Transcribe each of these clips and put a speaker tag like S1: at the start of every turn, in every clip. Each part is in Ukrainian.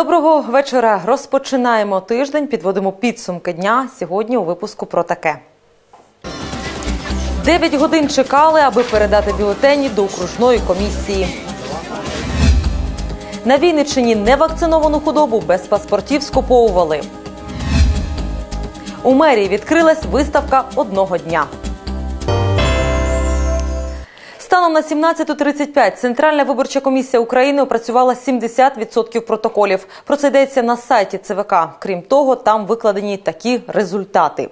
S1: Доброго вечора. Розпочинаємо тиждень. Підводимо підсумки дня. Сьогодні у випуску про таке. Дев'ять годин чекали, аби передати бюлетені до окружної комісії. На Вінниччині невакциновану худобу без паспортів скуповували. У мерії відкрилась виставка одного дня. Станом на 17.35 Центральна виборча комісія України опрацювала 70% протоколів. Про це йдеться на сайті ЦВК. Крім того, там викладені такі результати.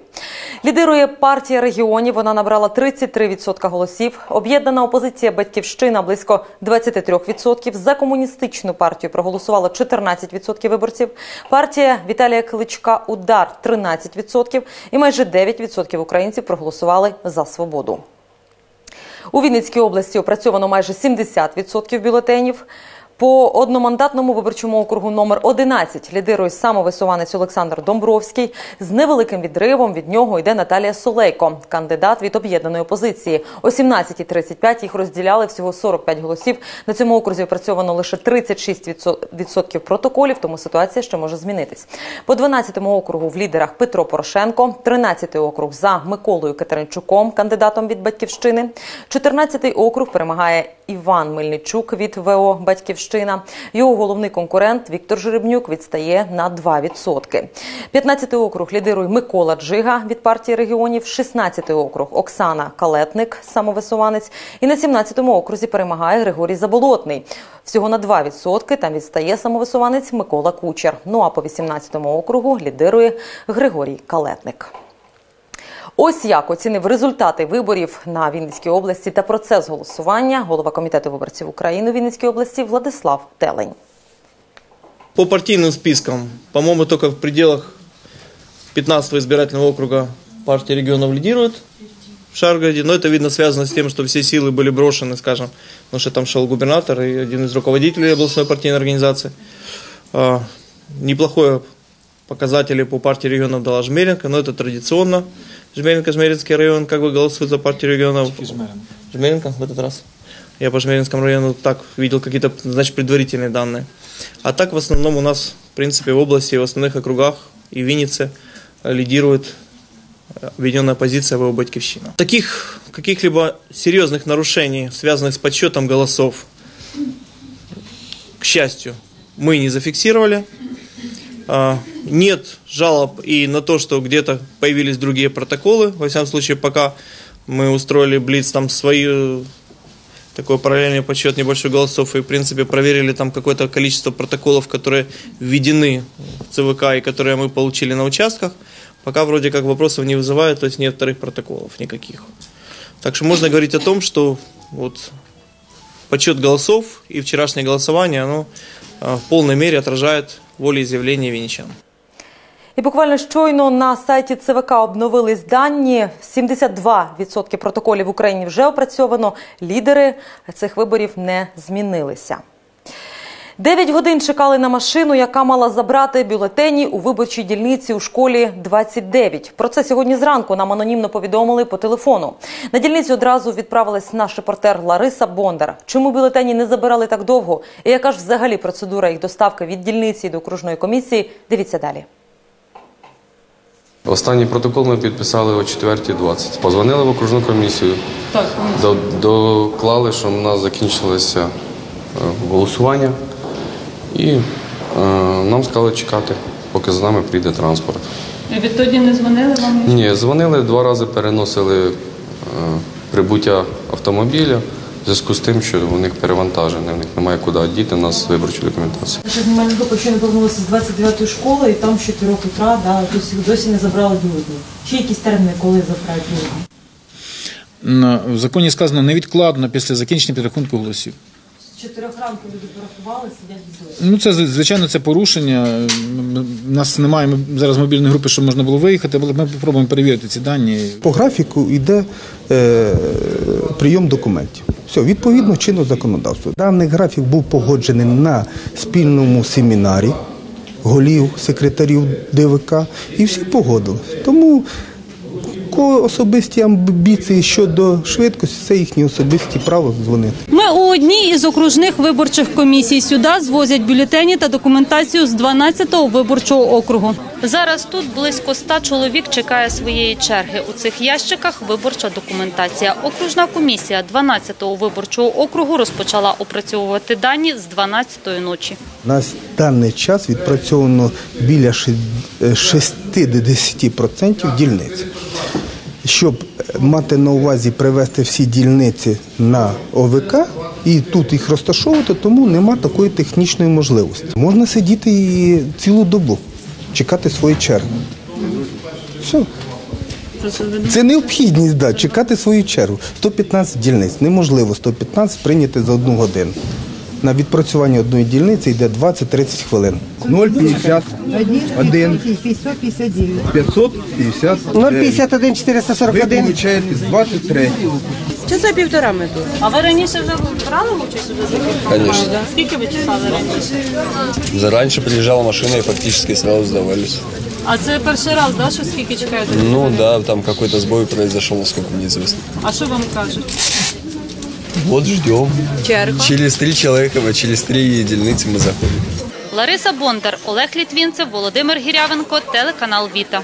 S1: Лідирує партія регіонів. Вона набрала 33% голосів. Об'єднана опозиція Батьківщина близько 23%. За комуністичну партію проголосувало 14% виборців. Партія Віталія Кличка Удар 13%. І майже 9% українців проголосували за свободу. У Вінницькій області опрацьовано майже 70% бюлетенів. По одномандатному виборчому округу номер 11 лідирує самовисуванець Олександр Домбровський. З невеликим відривом від нього йде Наталія Солейко, кандидат від об'єднаної опозиції. О 17.35 їх розділяли всього 45 голосів. На цьому окрузі опрацьовано лише 36% протоколів, тому ситуація ще може змінитись. По 12-му округу в лідерах Петро Порошенко, 13-й округ за Миколою Катеринчуком, кандидатом від батьківщини. 14-й округ перемагає Іван Мельничук від ВО Батьківщина. Його головний конкурент Віктор Жеребнюк відстає на 2%. 15-й округ лідирує Микола Джига від партії регіонів. 16-й округ Оксана Калетник, самовисуванець. І на 17-му окрузі перемагає Григорій Заболотний. Всього на 2% там відстає самовисуванець Микола Кучер. Ну а по 18-му округу лідирує Григорій Калетник. Ось як оцінив результати виборів на Вінницькій області та процес голосування голова комітету виборців України у Вінницькій області Владислав Телень.
S2: По партийным спискам, по-моему, только в пределах 15 избирательного округа партия регионов лидирует в Шаргороде, но это, видно, связано с тем, что все силы были брошены, скажем, потому что там шел губернатор и один из руководителей областной партийной организации. А, неплохое показатели по партии регионов дала Жмеренко, но это традиционно. Жмеренко, Жмеринский район, как бы голосует за партию регионов? Жмеренко в этот раз. Я по Жмеринскому району так видел какие-то, значит, предварительные данные. А так в основном у нас, в принципе, в области, в основных округах и Виннице лидирует э, объединенная позиция ВО Батьковщина. Таких каких-либо серьезных нарушений, связанных с подсчетом голосов, к счастью, мы не зафиксировали. А, Нет жалоб и на то, что где-то появились другие протоколы. Во всяком случае, пока мы устроили Блиц, там свои такой параллельный подсчет небольшой голосов и, в принципе, проверили там какое-то количество протоколов, которые введены в ЦВК и которые мы получили на участках. Пока вроде как вопросов не вызывает, то есть нет вторых протоколов никаких. Так что можно говорить о том, что вот подсчет голосов и вчерашнее голосование, оно э, в полной мере отражает волеизъявление венечан.
S1: І буквально щойно на сайті ЦВК обновились дані. 72% протоколів в Україні вже опрацьовано. Лідери цих виборів не змінилися. Дев'ять годин чекали на машину, яка мала забрати бюлетені у виборчій дільниці у школі 29. Про це сьогодні зранку нам анонімно повідомили по телефону. На дільницю одразу відправилась наш репортер Лариса Бондар. Чому бюлетені не забирали так довго? І яка ж взагалі процедура їх доставки від дільниці до окружної комісії? Дивіться далі.
S3: Останній протокол ми підписали о 4.20. Позвонили в окружну комісію,
S1: Так,
S3: до- доклали, що в нас закінчилося е, голосування, і е, нам сказали чекати, поки за нами прийде транспорт.
S4: І Відтоді не дзвонили вам?
S3: Ні, дзвонили два рази, переносили е, прибуття автомобіля в зв'язку з тим, що у них перевантажене, в них немає куди діти у нас виборчу документацію.
S5: Наша знімальна група повернулася з 29-ї школи, і там з 4 утра, да, досі не забрали бюлетні. Чи якісь терміни, коли забирають бюлетні?
S6: В законі сказано невідкладно після закінчення підрахунку голосів.
S5: 4 ранку люди порахували, сидять без.
S6: Ну це звичайно це порушення. У нас немає зараз мобільної групи, щоб можна було виїхати, але ми спробуємо перевірити ці дані.
S7: По графіку йде е, прийом документів. Все, відповідно чинного законодавства. Даний графік був погоджений на спільному семінарі голів, секретарів ДВК, і всі погодились. Тому кого особисті амбіції щодо швидкості, це їхні особисті право дзвонити.
S8: Ми у одній із окружних виборчих комісій. Сюди звозять бюлетені та документацію з 12-го виборчого округу. Зараз тут близько 100 чоловік чекає своєї черги. У цих ящиках виборча документація. Окружна комісія 12-го виборчого округу розпочала опрацьовувати дані з 12-ї ночі.
S7: В даний час відпрацьовано біля ши- е, 60% дільниць. Щоб мати на увазі привести всі дільниці на ОВК і тут їх розташовувати, тому нема такої технічної можливості. Можна сидіти і цілу добу, чекати свої черги. Все. Це необхідність, да, чекати свою чергу. 115 дільниць. Неможливо 115 прийняти за одну годину. На відпрацювання одної дільниці йде 20-30 хвилин. 0,50, 1,
S9: 559.
S7: 550.
S9: 051
S7: Ви получаєте 23.
S9: Часа півтора ми тут.
S8: А ви раніше вже брали участь у
S3: Конечно.
S8: Скільки ви чекали раніше?
S3: Зараньше приезжала машина и фактически сразу сдавались.
S8: А це перший раз, да, що скільки чекаєте?
S3: Ну да, там какой-то сбой произошел, насколько мне известно.
S8: А що вам кажуть?
S3: Вот ждем.
S9: Черга.
S3: Через три человека, через три единицы мы заходим.
S8: Лариса Бондар, Олег Літвінцев, Володимир Гірявенко, телеканал Віта.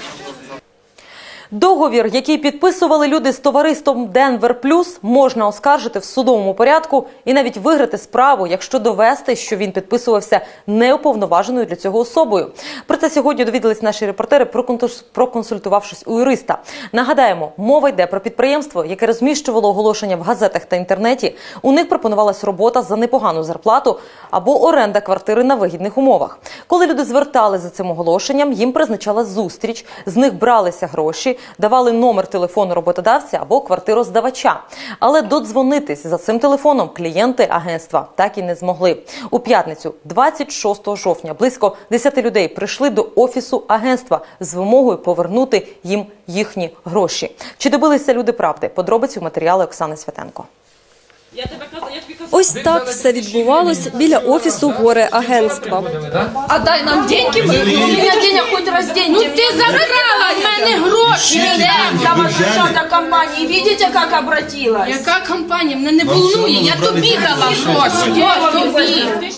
S1: Договір, який підписували люди з товариством Денвер Плюс, можна оскаржити в судовому порядку і навіть виграти справу, якщо довести, що він підписувався неуповноваженою для цього особою. Про це сьогодні довідались наші репортери, проконсультувавшись у юриста. Нагадаємо, мова йде про підприємство, яке розміщувало оголошення в газетах та інтернеті. У них пропонувалась робота за непогану зарплату або оренда квартири на вигідних умовах. Коли люди звертали за цим оголошенням, їм призначала зустріч, з них бралися гроші, давали номер телефону роботодавця або квартироздавача. Але додзвонитись за цим телефоном клієнти агентства так і не змогли. У п'ятницю, 26 жовтня, близько 10 людей прийшли до офісу агентства з вимогою повернути їм їхні гроші. Чи добилися люди правди? Подробиці у матеріалі Оксани Святенко.
S10: Ось так все відбувалось біля офісу горе агентства.
S4: дай нам деньги, ми, денег хоч раз деньги. Ну ти забрала в мене гроші.
S11: Я вас державна компанія, видите, як обратилась?
S4: Яка компанія? Мене не волнує, я тобі дала гроші. Тобі.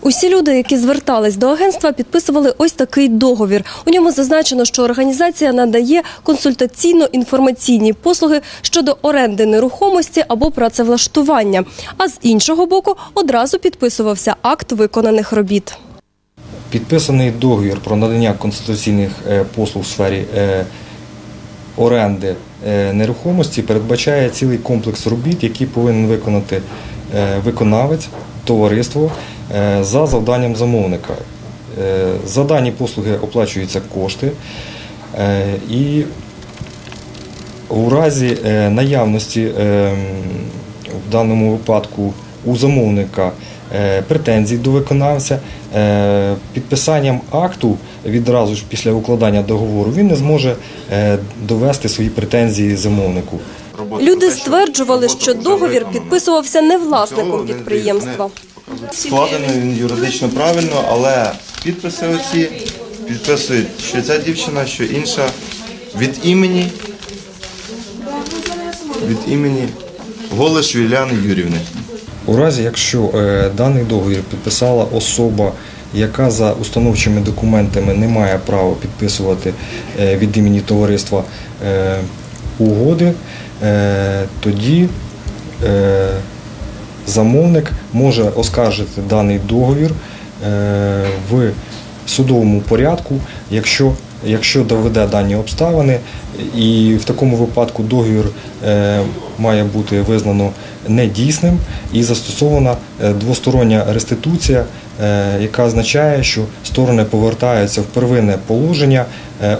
S10: Усі люди, які звертались до агентства, підписували ось такий договір. У ньому зазначено, що організація надає консультаційно-інформаційні послуги щодо оренди нерухомості або працевлаштування. А з іншого боку, одразу підписувався акт виконаних робіт.
S12: Підписаний договір про надання консультаційних е, послуг в сфері е, оренди е, нерухомості передбачає цілий комплекс робіт, які повинен виконати виконавець, товариство за завданням замовника. Е, За дані послуги оплачуються кошти е, і у разі е, наявності е, в даному випадку у замовника е, претензій до виконавця, е, підписанням акту відразу ж після укладання договору він не зможе е, довести свої претензії замовнику.
S10: Люди стверджували, що договір підписувався не власником підприємства.
S13: Складений він юридично правильно, але підписи оці підписують, що ця дівчина, що інша від імені від імені Голиш Юліани Юрівни.
S12: У разі, якщо е, даний договір підписала особа, яка за установчими документами не має права підписувати е, від імені товариства е, угоди, е, тоді е, замовник може оскаржити даний договір е, в судовому порядку, якщо, якщо доведе дані обставини, і в такому випадку договір е, має бути визнано недійсним і застосована е, двостороння реституція, яка означає, що сторони повертаються в первинне положення,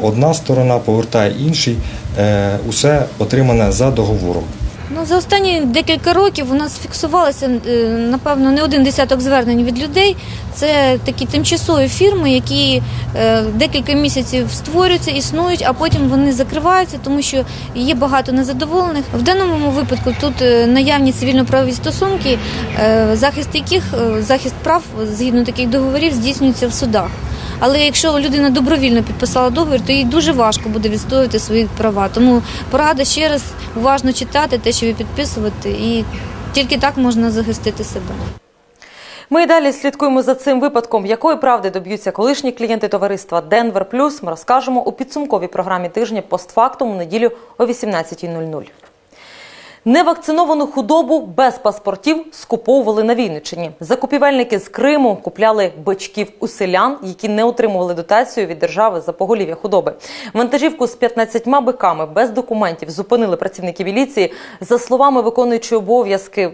S12: одна сторона повертає іншій усе отримане за договором.
S14: Ну, за останні декілька років у нас фіксувалося, е, напевно, не один десяток звернень від людей. Це такі тимчасові фірми, які е, декілька місяців створюються, існують, а потім вони закриваються, тому що є багато незадоволених. В даному випадку тут е, наявні цивільно-правові стосунки, захист яких захист прав згідно таких договорів здійснюється в судах. Але якщо людина добровільно підписала договір, то їй дуже важко буде відстоювати свої права. Тому порада ще раз уважно читати те, що ви підписувати, і тільки так можна захистити себе.
S1: Ми далі слідкуємо за цим випадком, якої правди доб'ються колишні клієнти товариства Денвер Плюс. Ми розкажемо у підсумковій програмі тижня постфактум у неділю о 18.00. Невакциновану худобу без паспортів скуповували на Вінниччині. Закупівельники з Криму купляли бичків у селян, які не отримували дотацію від держави за поголів'я худоби. Вантажівку з 15 биками без документів зупинили працівники міліції. За словами виконуючої обов'язки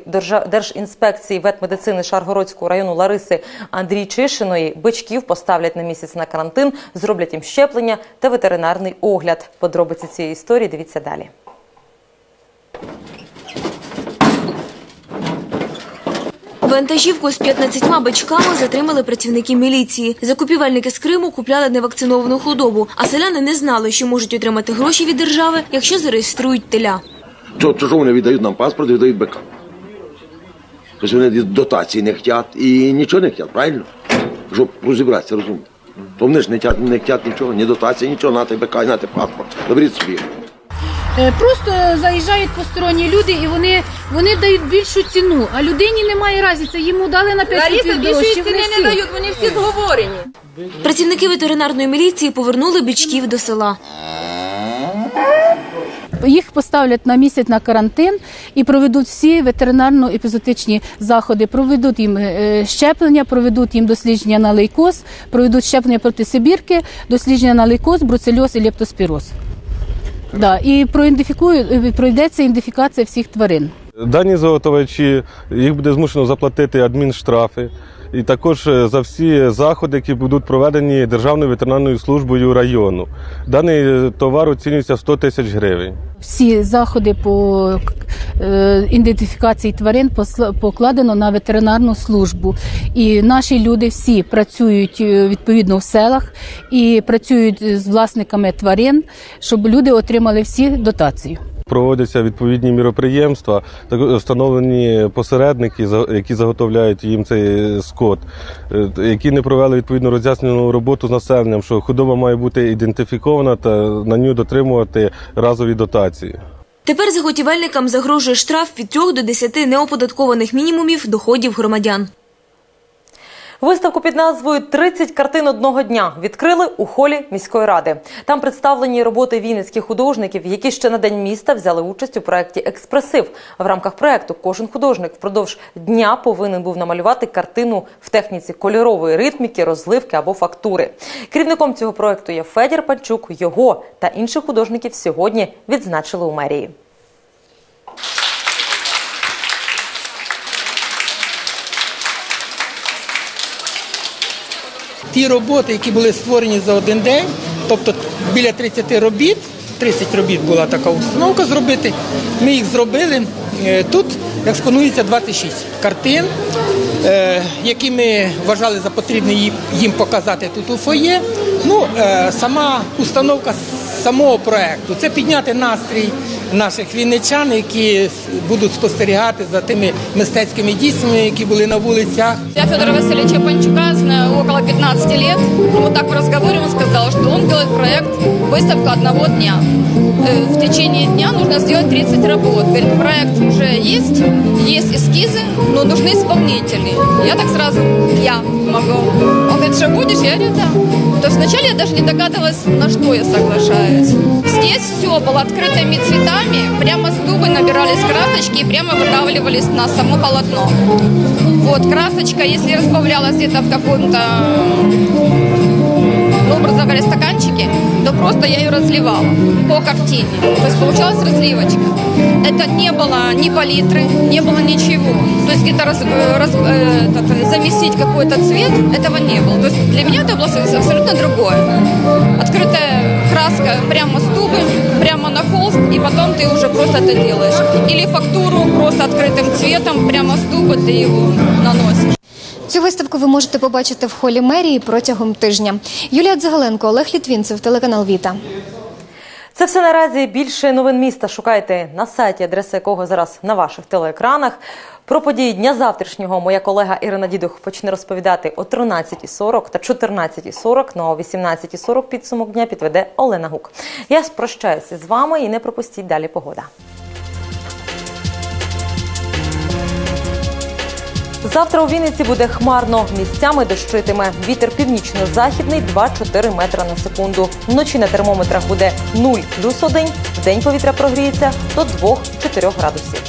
S1: Держінспекції ветмедицини Шаргородського району Лариси Андрій Чишиної, бичків поставлять на місяць на карантин, зроблять їм щеплення та ветеринарний огляд. Подробиці цієї історії дивіться далі.
S15: Вантажівку з 15 бичками затримали працівники міліції. Закупівельники з Криму купляли невакциновану худобу, а селяни не знали, що можуть отримати гроші від держави, якщо зареєструють теля.
S16: Що вони віддають нам паспорт, віддають бика. Тобто вони дотації не хочуть і нічого не хочуть, правильно? Щоб розібратися, розумієте. То вони ж не хочуть, не нічого, ні дотації, нічого, нате бика, і нате паспорт. Доберіть собі.
S17: Е, Просто заїжджають посторонні люди і вони, вони дають більшу ціну, а людині немає разниці, йому дали на 5
S11: Лариса,
S17: років
S11: більшої ціни
S17: вони
S11: не дають, вони всі зговорені.
S15: Працівники ветеринарної міліції повернули бичків до села.
S17: Їх поставлять на місяць на карантин і проведуть всі ветеринарно-епізотичні заходи. Проведуть їм е, щеплення, проведуть їм дослідження на лейкоз, проведуть щеплення проти сибірки, дослідження на лейкоз, бруцельоз і лептоспіроз. Да, і е, пройдеться ідентифікація всіх тварин.
S18: Дані заготовачі їх буде змушено заплатити адмінштрафи. І також е, за всі заходи, які будуть проведені Державною ветеринарною службою району. Даний е, товар оцінюється в 100 тисяч гривень.
S17: Всі заходи по е, ідентифікації тварин покладено на ветеринарну службу. І наші люди всі працюють відповідно в селах і працюють з власниками тварин, щоб люди отримали всі дотацію.
S18: Проводяться відповідні міроприємства, так- встановлені посередники, які заготовляють їм цей скот, е, які не провели відповідну роз'яснену роботу з населенням, що худоба має бути ідентифікована та на нього дотримувати разові дотації.
S15: Тепер заготівельникам загрожує штраф від 3 до 10 неоподаткованих мінімумів доходів громадян.
S1: Виставку під назвою «30 картин одного дня відкрили у холі міської ради. Там представлені роботи вінницьких художників, які ще на день міста взяли участь у проєкті Експресив. В рамках проєкту кожен художник впродовж дня повинен був намалювати картину в техніці кольорової ритміки, розливки або фактури. Керівником цього проєкту є Федір Панчук. Його та інших художників сьогодні відзначили у мерії.
S19: Ті роботи, які були створені за один день, тобто біля 30 робіт, 30 робіт була така установка зробити. Ми їх зробили. Е, Тут експонується 26 картин, е, які ми вважали за потрібне їм- показати тут у фоє. Ну, е, сама установка самого проекту це підняти настрій наших вінничан, які будуть спостерігати за тими мистецькими дійствами, які були на вулицях.
S4: Я Федора Васильевича Панчука знаю около 15 лет. Ну, Вот так в разговоре он сказал, что он делает проект «Выставка одного дня». Э, В течение дня нужно сделать 30 работ. Говорит, проект уже есть, есть эскизы, но нужны исполнители. Я так сразу, я могу. Он говорит, что будешь? Я говорю, да. То есть вначале я даже не догадывалась, на что я соглашаюсь. Здесь все было открытыми цветами, прямо с дубы набирались красочки и прямо выдавливались на само полотно. Вот, красочка, если разбавлялась где-то в каком-то, образно говоря, стаканчике, то просто я ее разливала по картине. То есть получалась разливочка. Это не было ни палитры, не было ничего. То есть где-то раз- э, раз- э, этот, заместить какой-то цвет, этого не было. То есть для меня это было абсолютно другое. Открытая краска прямо с тубы, прямо на холст, и потом ты уже просто это делаешь. Или фактуру просто открытым цветом, прямо с тубы ты его наносишь.
S20: Цю виставку ви можете побачити в холі мерії протягом тижня. Юлія Дзагаленко, Олег Літвінцев, телеканал Віта.
S1: Це все наразі більше новин міста. Шукайте на сайті, адреса якого зараз на ваших телеекранах. Про події дня завтрашнього моя колега Ірина Дідух почне розповідати о 13.40 та 14.40, ну а о 18.40 підсумок дня підведе Олена Гук. Я прощаюся з вами і не пропустіть далі погода. Завтра у Вінниці буде хмарно, місцями дощитиме. Вітер північно-західний 2-4 метра на секунду. Вночі на термометрах буде 0 плюс 1, в день повітря прогріється до 2-4 градусів.